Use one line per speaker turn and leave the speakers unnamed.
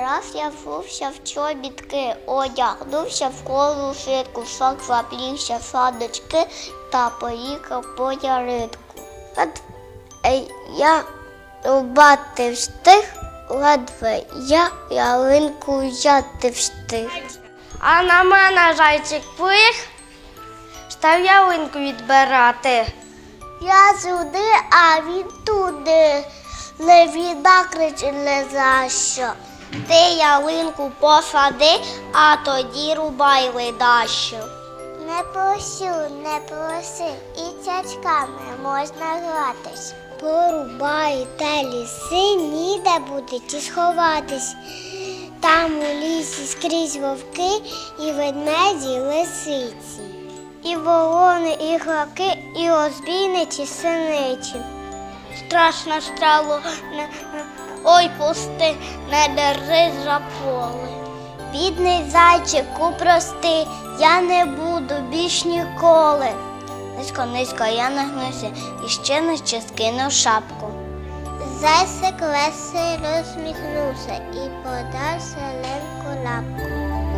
Раз я вовся в чобітки, одягнувся в колу шитку, сок заплівся в садочки та поїхав по яритку. Е, я рубати встиг, ледве я ялинку взяти встиг.
А на мене зайчик плих, став ялинку відбирати.
Я сюди, а він туди. Не віда кричить не за що. Ти ялинку посади, а тоді рубай ледащо. Не просю, не проси, і цячками можна гратись. Порубайте ліси, ніде будете сховатись. Там у лісі скрізь вовки і ведмеді лисиці. І ворони, і граки, і розбійничі синичі. Страшно стало, ой, пусти, не держи за поле. Бідний зайчику, прости, я не буду більш ніколи. Низько, низько я нагнуся і ще нижче скинув шапку. Зайсик весело розсміхнувся і подав зеленку лапку.